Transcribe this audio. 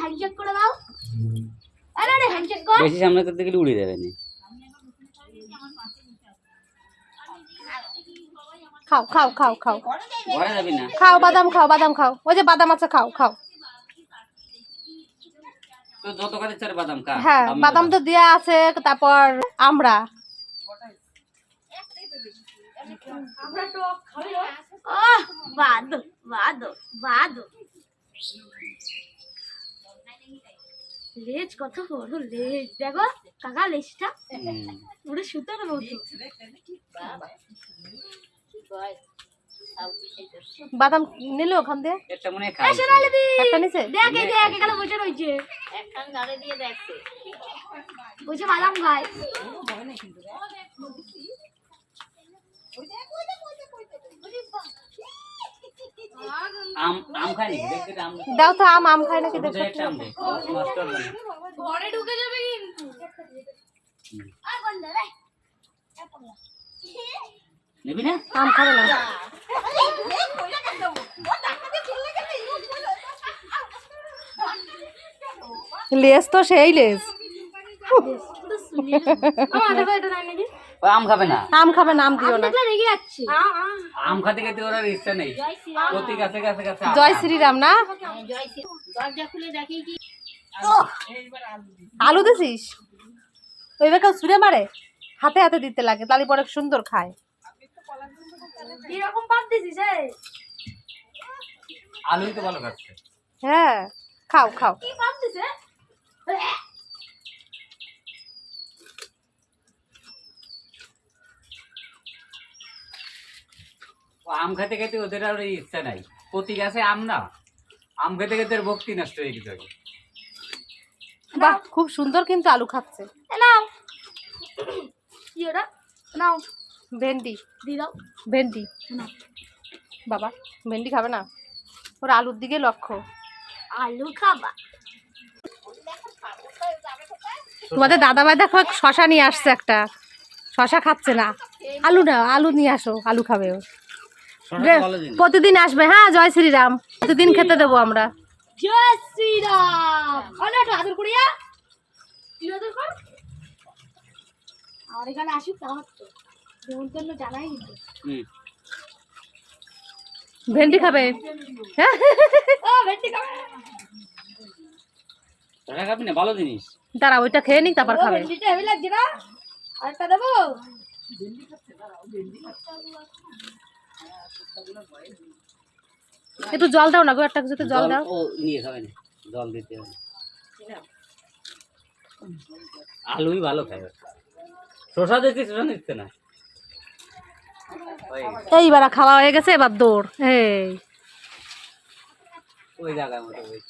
Handshake করে দাও। আরে আরে হ্যান্ডশেক কর। বেশি সামনে করতে গেলে উড়ে যাবে না। খাও খাও খাও খাও। ঘরে যাবি না। খাও বাদাম খাও বাদাম খাও। ওই যে বাদাম আছে খাও খাও। তো যত কাজে চার বাদাম খা। হ্যাঁ বাদাম। তো দেয়া আছে তারপর আমরা। আহ বাদ বাদ বাদ। লেজ কত বড় লেজ? দেখো কাকা লেজটা। পুরো সুতোর মতো। বাদাম নিলে ওখান দিয়ে? একটা মনে খাই সোনালি দি! একটা নিচে দেখ এই দেখ এখানে বসে রয়েছে। একখান গাড়ি দিয়ে দেখছে বসে বাদাম খায়। আম আম খাই দাও তো আম আম খাই নাকি? দেখো। আম ঘরে ঢুকে যাবে কিন্তু। নিবি না? খাবে না। লেস তো সেই লেস। আমার দেখো এটা নাই নাকি? আম খাবে না। আম খাবে না আম দিও না। দেখলে রেগে যাচ্ছে। আম খাতে খেতে ওর ইচ্ছা নেই। প্রতি গাছে গাছে গাছে। জয় শ্রীরাম না? দরজা খুলে দেখি কি। আলু দিছিস? ওইভাবে কেউ ছুঁড়ে মারে। হাতে হাতে দিতে লাগে তাহলে পরে সুন্দর খায়। এরকম পাত দিছিস এই? আলুই তো ভালো খাচ্ছে। হ্যাঁ খাও খাও। কি পাত দিছে ও আম খেতে খেতে ওদের আর ওই ইচ্ছা নাই। প্রতি গাছে আম না। আম খেতে খেতে ওর ভক্তি নষ্ট হয়ে গেছে বাহ খুব সুন্দর কিন্তু আলু খাচ্ছে। নাও। কি ওটা? নাও। ভেন্ডি। দি দাও। ভেন্ডি। বাবা ভেন্ডি খাবে না? ওর আলুর দিকে লক্ষ্য আলু খাবা। তোমাদের দাদা ভাই দেখো শশা নিয়ে আসছে একটা। শশা খাচ্ছে না। আলু না আলু নিয়ে আসো আলু খাবে ও। প্রতিদিন আসবে হ্যাঁ জয় শ্রীরাম। প্রতিদিন খেতে দেবো আমরা। জয় শ্রীরাম। একটু আদর করিয়া তুই আদর কর। আমার এখানে আসুক তাহলে তো নেমন্তন্ন জানাই কিন্তু ভেন্ডি খাবে? হ্যাঁ। ও ভেন্ডি খাবে। তোরা খাবি না? ভালো জিনিস। দাঁড়া ওইটা খেয়ে নিক তারপর খাবে। ভেন্ডিটা হেভি লাগছে না? আরেকটা দেবো? একটু জল দাও না গো একটা কিছুতে জল দাও। ও নিয়ে খাবে না জল দিতে হবে। আলুই ভালো খাবে। শশা দিতে শশা নিচ্ছে না। এইবার খাওয়া হয়ে গেছে এবার দৌড়। এই। ওই জায়গায় মতো ওই